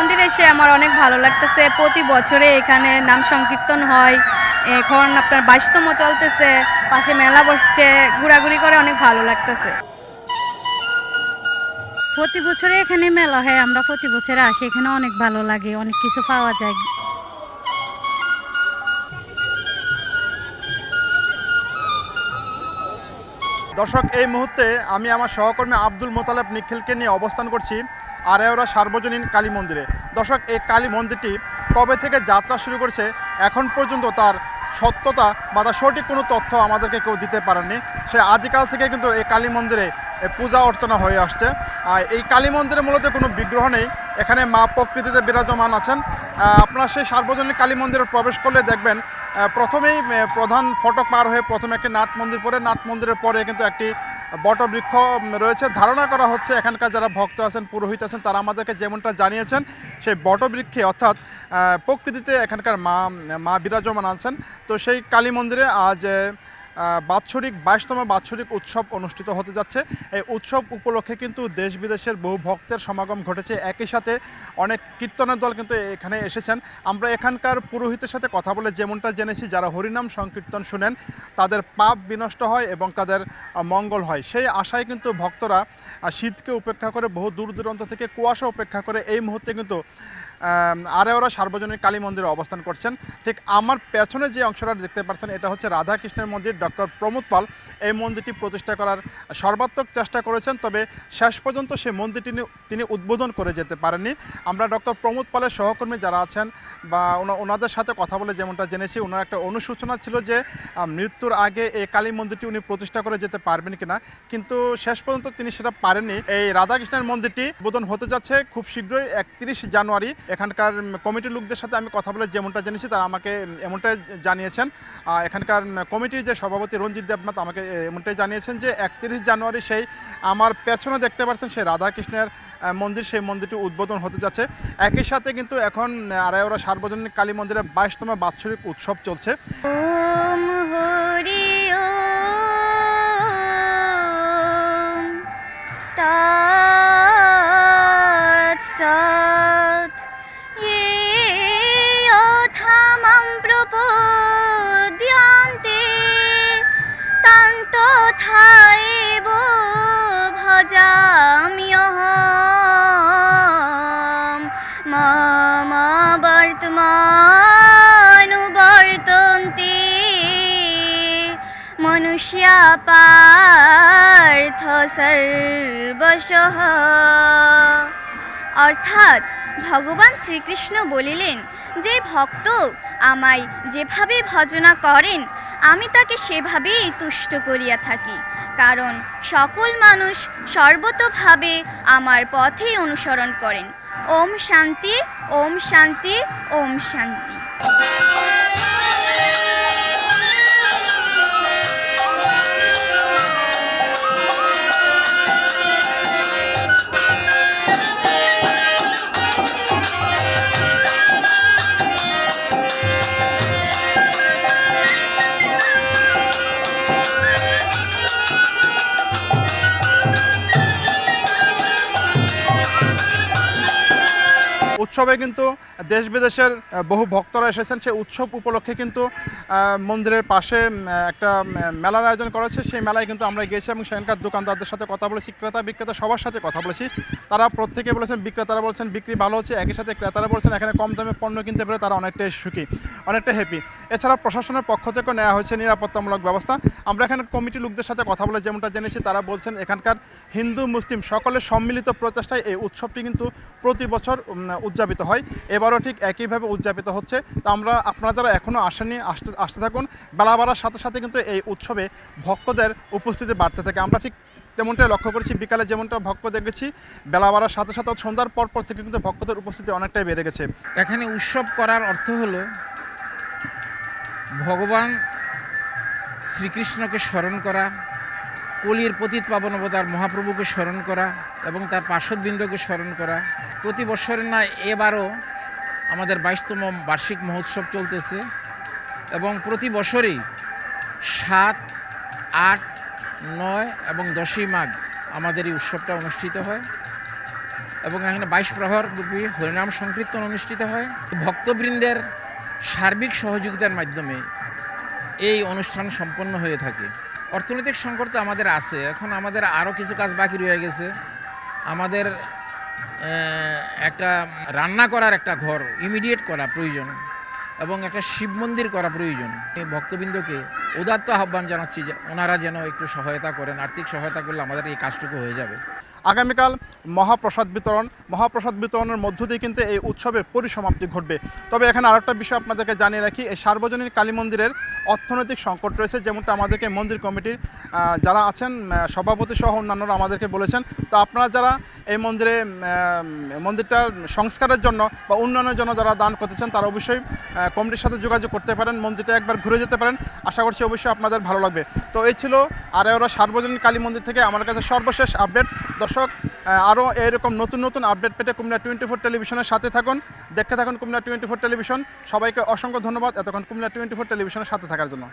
মন্দিরে এসে আমার অনেক ভালো লাগতেছে। প্রতি বছরে এখানে নাম সংকীর্তন হয়। এখন আপনার বাইশতম চলতেছে, পাশে মেলা বসছে, ঘোরাঘুরি করে অনেক ভালো লাগতেছে। প্রতি বছরে এখানে মেলা হয়, আমরা প্রতি বছরে আসি, এখানে অনেক ভালো লাগে, অনেক কিছু পাওয়া যায়। দর্শক, এই মুহূর্তে আমি আমার সহকর্মী আব্দুল মোতালেব নিখিলকে নিয়ে অবস্থান করছি। আরেওরা সার্বজনীন কালী মন্দিরে। দর্শক, এই কালী মন্দিরটি কবে থেকে যাত্রা শুরু করেছে, এখন পর্যন্ত তার সত্যতা বা তার সঠিক কোনো তথ্য আমাদেরকে কেউ দিতে পারেননি। সে আদিকাল থেকে কিন্তু এই কালী মন্দিরে পূজা অর্চনা হয়ে আসছে। আর এই কালী মন্দিরে মূলত কোনো বিগ্রহ নেই। এখানে মা প্রকৃতিতে বিরাজমান আছেন। আপনারা সেই সার্বজনীন কালী মন্দিরে প্রবেশ করলে দেখবেন প্রথমেই প্রধান ফটক পার হয়ে প্রথমে একটি নাট মন্দির পরে নাট মন্দিরের পরে কিন্তু একটি বটবৃক্ষ রয়েছে। ধারণা করা হচ্ছে এখানকার যারা ভক্ত আছেন, পুরোহিত আছেন, তারা আমাদেরকে যেমনটা জানিয়েছেন, সেই বটবৃক্ষে, অর্থাৎ প্রকৃতিতে এখানকার মা মা বিরাজমান আছেন। তো সেই কালী মন্দিরে আজ বাৎসরিক, বাইশতম বাৎসরিক উৎসব অনুষ্ঠিত হতে যাচ্ছে। এই উৎসব উপলক্ষে কিন্তু দেশ বিদেশের বহু ভক্তের সমাগম ঘটেছে। একই সাথে অনেক কীর্তনের দল কিন্তু এখানে এসেছেন। আমরা এখানকার পুরোহিতের সাথে কথা বলে যেমনটা জেনেছি, যারা হরিনাম সংকীর্তন শুনেন, তাদের পাপ বিনষ্ট হয় এবং তাদের মঙ্গল হয়। সেই আশায় কিন্তু ভক্তরা শীতকে উপেক্ষা করে, বহু দূর দূরান্ত থেকে কুয়াশা উপেক্ষা করে এই মুহূর্তে কিন্তু আরে ওরা সার্বজনীন কালী মন্দিরে অবস্থান করছেন। ঠিক আমার পেছনে যে অংশটা দেখতে পাচ্ছেন, এটা হচ্ছে রাধাকৃষ্ণের মন্দির, ডক্টর প্রমোদ পাল। এই মন্দিরটি প্রতিষ্ঠা করার সর্বাত্মক চেষ্টা করেছেন, তবে শেষ পর্যন্ত সেই মন্দিরটি তিনি উদ্বোধন করে যেতে পারেননি। আমরা ডক্টর প্রমোদ পালের সহকর্মী যারা আছেন বা ওনাদের সাথে কথা বলে যেমনটা জেনেছি, ওনার একটা অনুসূচনা ছিল যে মৃত্যুর আগে এই কালী মন্দিরটি উনি প্রতিষ্ঠা করে যেতে পারবেন কিনা। কিন্তু শেষ পর্যন্ত তিনি সেটা পারেননি। এই রাধাকৃষ্ণের মন্দিরটি উদ্বোধন হতে যাচ্ছে খুব শীঘ্রই, একত্রিশ জানুয়ারি। এখানকার কমিটির লোকদের সাথে আমি কথা বলে যেমনটা জেনেছি, তারা আমাকে এমনটাই জানিয়েছেন। এখানকার কমিটির যে সভাপতি রঞ্জিত দেবনাথ আমাকে এমনটাই জানিয়েছেন যে একত্রিশ জানুয়ারি সেই আমার পেছনে দেখতে পাচ্ছেন সেই রাধাকৃষ্ণের মন্দির, সেই মন্দিরটি উদ্বোধন হতে যাচ্ছে। একই সাথে কিন্তু এখন আড়াইওরা সার্বজনীন কালী মন্দিরের বাইশতম বাৎসরিক উৎসব চলছে। পার্থ সর্বশঃ অর্থাৎ ভগবান শ্রীকৃষ্ণ বলিলেন, যে ভক্ত আমায় যেভাবে ভজনা করেন, আমি তাকে সেভাবেই তুষ্ট করিয়া থাকি, কারণ সকল মানুষ সর্বতভাবে আমার পথেই অনুসরণ করেন। ওম শান্তি ওম শান্তি ওম শান্তি। উৎসবে কিন্তু দেশ বিদেশের বহু ভক্তরা এসেছেন। সেই উৎসব উপলক্ষে কিন্তু মন্দিরের পাশে একটা মেলার আয়োজন করেছে। সেই মেলায় কিন্তু আমরা গিয়েছি এবং সেখানকার দোকানদারদের সাথে কথা বলেছি ক্রেতা বিক্রেতা সবার সাথে কথা বলেছি। তারা প্রত্যেকে বলেছেন বিক্রেতারা বলছেন বিক্রি ভালো হচ্ছে একই সাথে ক্রেতারা বলছেন এখানে কম দামে পণ্য কিনতে পেরে তারা অনেকটাই সুখী অনেকটা হ্যাপি এছাড়া প্রশাসনের পক্ষ থেকেও নেওয়া হয়েছে নিরাপত্তামূলক ব্যবস্থা। আমরা এখানে কমিটি লোকদের সাথে কথা বলে যেমনটা জেনেছি তারা বলছেন এখানকার হিন্দু মুসলিম সকলের সম্মিলিত প্রচেষ্টায় এই উৎসবটি কিন্তু প্রতি বছর উম, উদযাপিত হয়। এবারও ঠিক একইভাবে উদযাপিত হচ্ছে। তো আমরা, আপনারা যারা এখনও আসেননি, আসতে আসতে থাকুন। বেলা বাড়ার সাথে সাথে কিন্তু এই উৎসবে ভক্তদের উপস্থিতি বাড়তে থাকে। আমরা ঠিক তেমনটাই লক্ষ্য করেছি, বিকালে যেমনটা ভক্ত দেখেছি, বেলা বাড়ার সাথে সাথে সন্ধ্যার পর পর থেকে কিন্তু ভক্তদের উপস্থিতি অনেকটাই বেড়ে গেছে। এখানে উৎসব করার অর্থ হলো, ভগবান শ্রীকৃষ্ণকে স্মরণ করা, কলির পতিত পাবন অবতার মহাপ্রভুকে স্মরণ করা এবং তার পার্শ্ববৃন্দকে স্মরণ করা প্রতি বছরের না, এবারও আমাদের বাইশতম বার্ষিক মহোৎসব চলতেছে এবং প্রতি বছরই সাত, আট, নয় এবং দশই মাঘ আমাদের এই উৎসবটা অনুষ্ঠিত হয় এবং এখানে বাইশ প্রহর রূপী হরিনাম সংকীর্তন অনুষ্ঠিত হয়। ভক্তবৃন্দের সার্বিক সহযোগিতার মাধ্যমে এই অনুষ্ঠান সম্পন্ন হয়ে থাকে। অর্থনৈতিক সংকট তো আমাদের আছে, এখন আমাদের আরও কিছু কাজ বাকি রয়ে গেছে। আমাদের একটা রান্না করার একটা ঘর ইমিডিয়েট করা প্রয়োজন এবং একটা শিব মন্দির করা প্রয়োজন। ভক্তবৃন্দকে উদাত্ত আহ্বান জানাচ্ছি যে ওনারা যেন একটু সহায়তা করেন, আর্থিক সহায়তা করলে আমাদের এই কাজটুকু হয়ে যাবে। আগামীকাল মহাপ্রসাদ বিতরণ, মহাপ্রসাদ বিতরণের মধ্য দিয়ে কিন্তু এই উৎসবের পরিসমাপ্তি ঘটবে। তবে এখানে আরেকটা বিষয় আপনাদেরকে জানিয়ে রাখি, এই সার্বজনীন কালী মন্দিরের অর্থনৈতিক সংকট রয়েছে, যেমনটা আমাদেরকে মন্দির কমিটির যারা আছেন সভাপতি সহ অন্যান্যরা আমাদেরকে বলেছেন। তো আপনারা যারা এই মন্দিরে মন্দিরটার সংস্কারের জন্য বা উন্নয়নের জন্য যারা দান করতেছেন, তারা অবশ্যই কমিটির সাথে যোগাযোগ করতে পারেন, মন্দিরটা একবার ঘুরে যেতে পারেন। আশা করছি অবশ্যই আপনাদের ভালো লাগবে। তো এই ছিল আর ওরা সার্বজনীন কালী মন্দির থেকে আমার কাছে সর্বশেষ আপডেট। দর্শক আরও এরকম নতুন নতুন আপডেট পেতে কুমিল্লা টোয়েন্টি ফোর টেলিভিশনের সাথে থাকুন। দেখতে থাকুন কুমিল্লা টোয়েন্টি ফোর টেলিভিশন। সবাইকে অসংখ্য ধন্যবাদ এতক্ষণ কুমিল্লা টোয়েন্টি ফোর টেলিভিশনের সাথে থাকার জন্য।